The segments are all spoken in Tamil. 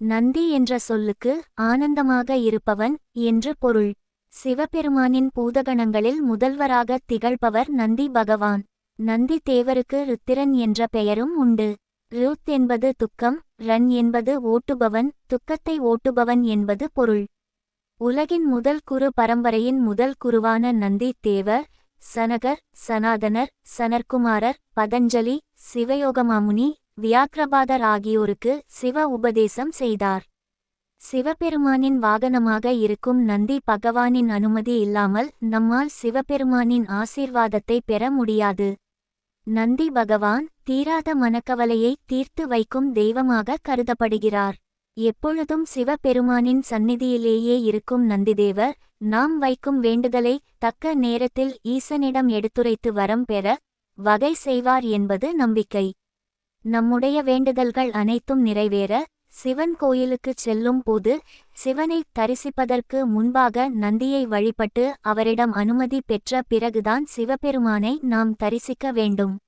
நந்தி என்ற சொல்லுக்கு ஆனந்தமாக இருப்பவன் என்று பொருள். சிவபெருமானின் பூதகணங்களில் முதல்வராக திகழ்பவர் நந்தி பகவான். நந்தி தேவருக்கு ருத்திரன் என்ற பெயரும் உண்டு. ருத் என்பது துக்கம் ரன் என்பது ஓட்டுபவன் துக்கத்தை ஓட்டுபவன் என்பது பொருள். உலகின் முதல் குரு பரம்பரையின் முதல் குருவான நந்தி தேவர் சனகர் சனாதனர் சனர்குமாரர் பதஞ்சலி சிவயோகமாமுனி வியாக்கிரபாதர் ஆகியோருக்கு சிவ உபதேசம் செய்தார். சிவபெருமானின் வாகனமாக இருக்கும் நந்தி பகவானின் அனுமதி இல்லாமல் நம்மால் சிவபெருமானின் ஆசீர்வாதத்தை பெற முடியாது. நந்தி பகவான் தீராத மனக்கவலையை தீர்த்து வைக்கும் தெய்வமாக கருதப்படுகிறார். எப்பொழுதும் சிவபெருமானின் சந்நிதியிலேயே இருக்கும் நந்திதேவர் நாம் வைக்கும் வேண்டுதலை தக்க நேரத்தில் ஈசனிடம் எடுத்துரைத்து வரம் பெற வகை செய்வார் என்பது நம்பிக்கை. நம்முடைய வேண்டுதல்கள் அனைத்தும் நிறைவேற சிவன் கோயிலுக்குச் செல்லும் போது சிவனை தரிசிப்பதற்கு முன்பாக நந்தியை வழிபட்டு அவரிடம் அனுமதி பெற்ற பிறகுதான் சிவபெருமானை நாம் தரிசிக்க வேண்டும்.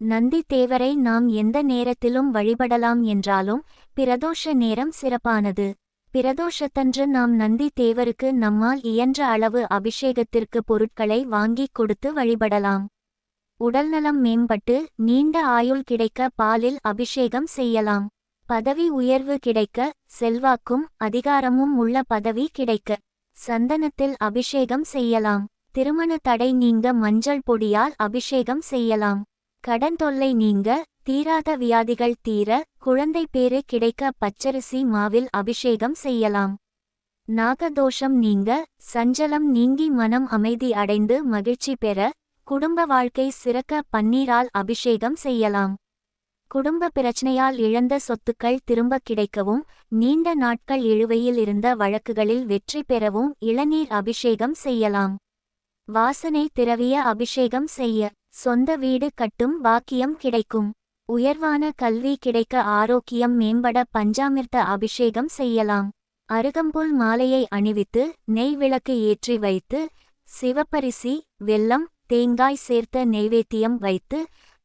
நந்தி தேவரை நாம் எந்த நேரத்திலும் வழிபடலாம் என்றாலும் பிரதோஷ நேரம் சிறப்பானது. பிரதோஷத்தன்று நாம் நந்தி தேவருக்கு நம்மால் இயன்ற அளவு அபிஷேகத்திற்கு பொருட்களை வாங்கிக் கொடுத்து வழிபடலாம். உடல்நலம் மேம்பட்டு நீண்ட ஆயுள் கிடைக்க பாலில் அபிஷேகம் செய்யலாம். பதவி உயர்வு கிடைக்க செல்வாக்கும் அதிகாரமும் உள்ள பதவி கிடைக்க சந்தனத்தில் அபிஷேகம் செய்யலாம். திருமண தடை நீங்க மஞ்சள் பொடியால் அபிஷேகம் செய்யலாம். கடன் தொல்லை நீங்க தீராத வியாதிகள் தீர குழந்தை பேறு கிடைக்க பச்சரிசி மாவில் அபிஷேகம் செய்யலாம். நாகதோஷம் நீங்க சஞ்சலம் நீங்கி மனம் அமைதி அடைந்து மகிழ்ச்சி பெற குடும்ப வாழ்க்கை சிறக்க பன்னீரால் அபிஷேகம் செய்யலாம். குடும்ப பிரச்சனையால் இழந்த சொத்துக்கள் திரும்ப கிடைக்கவும் நீண்ட நாட்கள் இழுவையில் இருந்த வழக்குகளில் வெற்றி பெறவும் இளநீர் அபிஷேகம் செய்யலாம். வாசனை திரவிய அபிஷேகம் செய்ய சொந்த வீடு கட்டும் பாக்கியம் கிடைக்கும். உயர்வான கல்வி கிடைக்க ஆரோக்கியம் மேம்பட பஞ்சாமிர்த அபிஷேகம் செய்யலாம். அருகம்புல் மாலையை அணிவித்து நெய் விளக்கு ஏற்றி வைத்து சிவப்பரிசி வெல்லம் தேங்காய் சேர்த்த நெய்வேத்தியம் வைத்து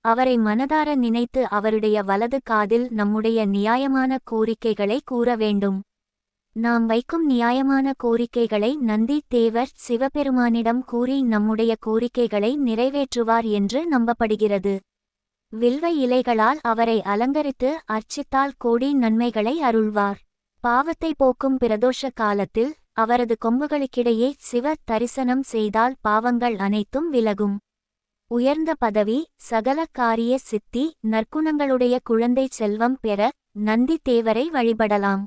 அவரை மனதார நினைத்து அவருடைய வலது காதில் நம்முடைய நியாயமான கோரிக்கைகளை கூற வேண்டும். நாம் வைக்கும் நியாயமான கோரிக்கைகளை நந்தி தேவர் சிவபெருமானிடம் கூறி நம்முடைய கோரிக்கைகளை நிறைவேற்றுவார் என்று நம்பப்படுகிறது. வில்வ இலைகளால் அவரை அலங்கரித்து அர்ச்சித்தால் கோடி நன்மைகளை அருள்வார். பாவத்தை போக்கும் பிரதோஷ காலத்தில் அவரது கொம்புகளுக்கிடையே சிவ தரிசனம் செய்தால் பாவங்கள் அனைத்தும் விலகும். உயர்ந்த பதவி சகல காரிய சித்தி நற்குணங்களுடைய குழந்தை செல்வம் பெற நந்தி தேவரை வழிபடலாம்.